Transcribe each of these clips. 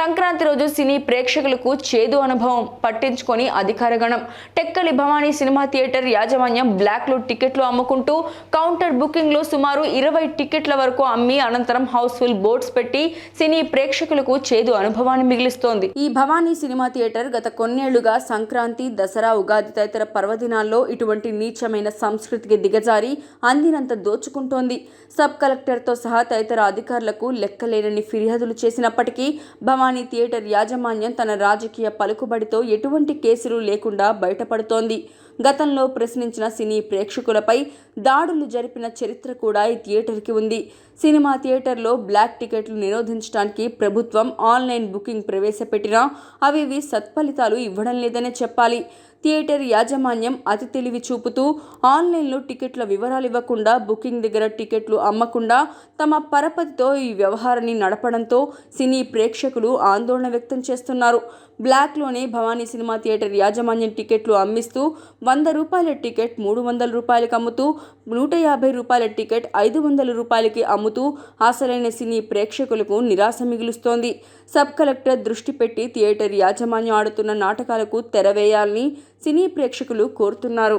సంక్రాంతి రోజు సినీ ప్రేక్షకులకు చేదు అనుభవం పట్టించుకొని అధికారగణం టెక్కలి భవానీ సినిమా థియేటర్ యాజమాన్యం బ్లాక్లో టికెట్లు అమ్ముకుంటూ కౌంటర్ బుకింగ్లో సుమారు ఇరవై టికెట్ల వరకు అమ్మి అనంతరం హౌస్ఫుల్ బోర్డ్స్ పెట్టి సినీ ప్రేక్షకులకు చేదు అనుభవాన్ని మిగిలిస్తోంది. ఈ భవానీ సినిమా థియేటర్ గత కొన్నేళ్ళుగా సంక్రాంతి దసరా ఉగాది తదితర పర్వదినాల్లో ఇటువంటి నీచమైన సంస్కృతికి దిగజారి అందినంత దోచుకుంటోంది. సబ్ కలెక్టర్తో సహా తదితర అధికారులకు లెక్కలేనని ఫిర్యాదులు చేసినప్పటికీ భవానీ థియేటర్ యాజమాన్యం తన రాజకీయ పలుకుబడితో ఎటువంటి కేసులు లేకుండా బయటపడుతోంది. గతంలో ప్రశ్నించిన సినీ ప్రేక్షకులపై దాడులు జరిపిన చరిత్ర కూడా ఈ థియేటర్కి ఉంది. సినిమా థియేటర్లో బ్లాక్ టికెట్లు నిరోధించడానికి ప్రభుత్వం ఆన్లైన్ బుకింగ్ ప్రవేశపెట్టినా అవి సత్ఫలితాలు ఇవ్వడం లేదనే చెప్పాలి. థియేటర్ యాజమాన్యం అతి తెలివి చూపుతూ ఆన్లైన్లో టికెట్ల వివరాలు ఇవ్వకుండా బుకింగ్ దగ్గర టికెట్లు అమ్మకుండా తమ పరపతితో ఈ వ్యవహారాన్ని నడపడంతో సినీ ప్రేక్షకులు ఆందోళన వ్యక్తం చేస్తున్నారు. బ్లాక్లోనే భవానీ సినిమా థియేటర్ యాజమాన్యం టికెట్లు అమ్మిస్తూ వంద రూపాయల టికెట్ మూడు వందల రూపాయలకి అమ్ముతూ నూట యాభై రూపాయల టికెట్ ఐదు వందల రూపాయలకి అమ్ముతూ అసలైన సినీ ప్రేక్షకులకు నిరాశ మిగులుస్తోంది. సబ్ కలెక్టర్ దృష్టి పెట్టి థియేటర్ యాజమాన్యం ఆడుతున్న నాటకాలకు తెరవేయాలని సినీ ప్రేక్షకులు కోరుతున్నారు.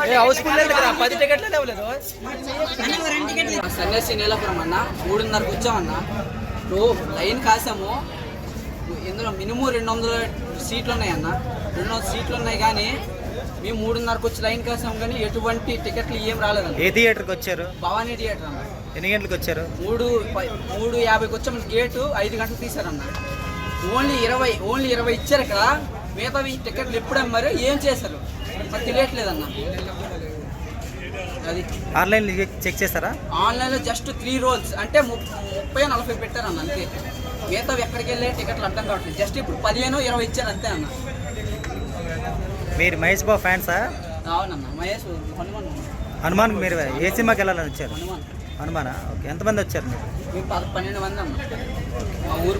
లేదు కదా పది టికెట్లే లేవలేదు సన్యాసి నీలపురం అన్న మూడున్నరకు వచ్చామన్న నువ్వు లైన్ కాసాము. ఇందులో మినిమం రెండు వందల సీట్లు ఉన్నాయన్న రెండు వందల సీట్లు ఉన్నాయి కానీ మేము మూడున్నరకు వచ్చి లైన్ కాసాము కానీ ఎటువంటి టికెట్లు ఏం రాలేదన్న. ఏ థియేటర్కి వచ్చారు? భవానీ థియేటర్ అన్న. ఎన్ని గంటలకు వచ్చారు? మూడు మూడు యాభైకి వచ్చాము. గేటు ఐదు గంటలు తీశారన్న. ఓన్లీ ఇరవై ఓన్లీ ఇరవై ఇచ్చారు కదా. మిగతావి ఈ టికెట్లు ఎప్పుడు అమ్మారు ఏం చేశారు? తెలియట్లేదన్న. అది. ఆన్లైన్ చెక్ చేస్తారా? ఆన్లైన్లో జస్ట్ త్రీ రోల్స్ అంటే ముప్పై నలభై పెట్టారన్న అంతే. మిగతావి ఎక్కడికి వెళ్ళే టికెట్లు అర్థం కావట్లేదు. జస్ట్ ఇప్పుడు పదిహేను ఇరవై ఇచ్చారు అంతే అన్న. మీరు మహేష్ బాబు ఫ్యాన్సా? అవునన్న మహేష్ హనుమాన్. హనుమాన్ మీరు ఏ సినిమాకి వెళ్ళాలని వచ్చారు? హనుమాన్. హనుమానా? ఓకే ఎంతమంది వచ్చారు మీరు? పన్నెండు మంది అన్న. మా ఊరు